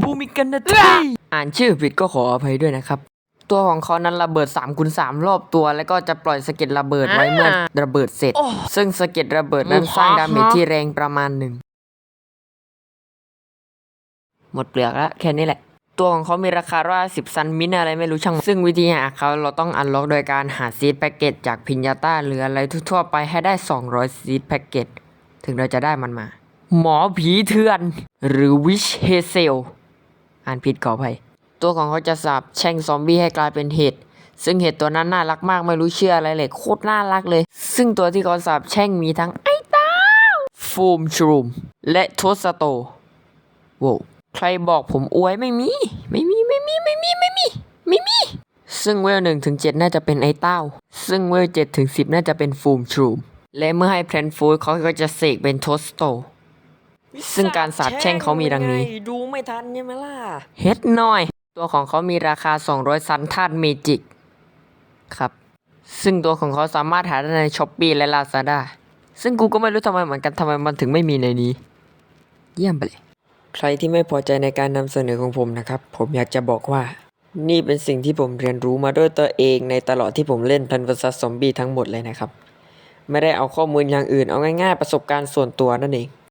บูมิกันนะทีอ่านชื่อผิดก็ขออภัยด้วยนะครับ ตัวของเขานั้นระเบิด3คูณ3รอบตัว แล้วก็จะปล่อยสะเก็ดระเบิดไว้เมื่อระเบิดเสร็จ ซึ่งสะเก็ดระเบิดนั้นสร้างดาเมจที่แรงประมาณหนึ่งหมดเปลือกแล้วแค่นี้แหละ ตัวของเขามีราคาว่าสิบซันมินอะไรไม่รู้ช่าง ซึ่งวิธีหาเขาเราต้องอันล็อกโดยการหาซีดแพ็กเกจจากพินยาต้าหรืออะไรทั่วๆไปให้ได้ 200 ซีดแพ็กเกจถึงเราจะได้มันมา หมอผีเถื่อน หรือวิชเฮเซล อ่านผิดขออภัย ตัวของเขาจะสาบแช่งซอมบี้ให้กลายเป็นเห็ด ซึ่งเห็ดตัวนั้นน่ารักมากไม่รู้เชื่ออะไรเลย โคตรน่ารักเลย ซึ่งตัวที่เขาสาบแช่งมีทั้งไอ้เต้าฟูมชรูม และทสโตโวใครบอกผมอวยไม่มี ไม่มีไม่มีไม่มีไม่มีไม่มี ซึ่งเวลหนึ่งถึงเจ็ดน่าจะเป็นไอ้เต้า ซึ่งเวลเจ็ดถึงสิบน่าจะเป็นฟูมชรูม และเมื่อให้แพลนฟูดเขาก็จะเสกเป็นทสโต ซึ่งการสาปแช่งเขามีดังนี้ ดูไม่ทันใช่ไหมล่ะ เฮ็ดหน่อย ตัวของเขามีราคา 200 ซันธาตุเมจิก ครับ ซึ่งตัวของเขาสามารถหาได้ในช้อปปีและลาซาด้าซึ่งกูก็ไม่รู้ทำไมเหมือนกันทำไมมันถึงไม่มีในนี้ เยี่ยมไปเลย ใครที่ไม่พอใจในการนำเสนอของผมนะครับ ผมอยากจะบอกว่า นี่เป็นสิ่งที่ผมเรียนรู้มาด้วยตัวเองในตลอดที่ผมเล่นพันธุ์ซัสซอมบี้ทั้งหมดเลยนะครับ ไม่ได้เอาข้อมูลอย่างอื่นเอาง่าย ๆ ประสบการณ์ส่วนตัวนั่นเอง